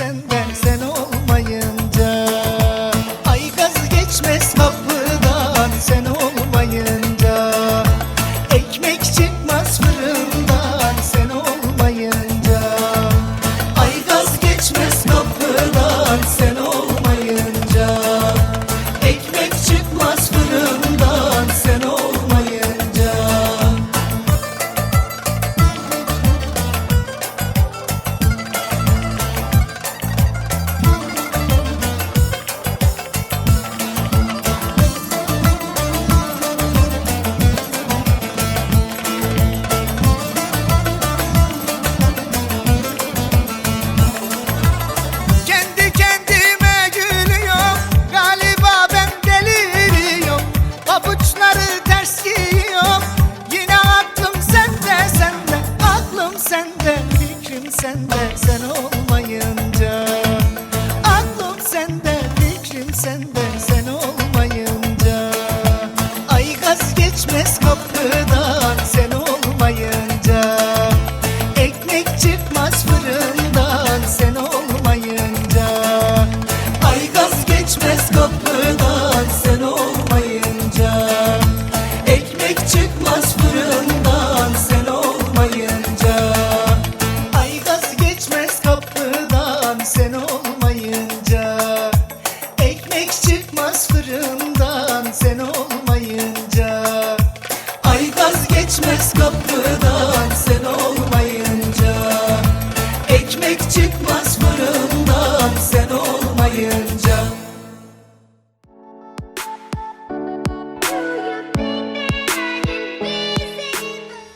and then bende fikrim sende sen olmayınca. Aklım sende fikrim sende sen olmayınca. Ay gaz geçmez çıkmaz fırından sen olmayınca. Ay vazgeçmez kapıdan sen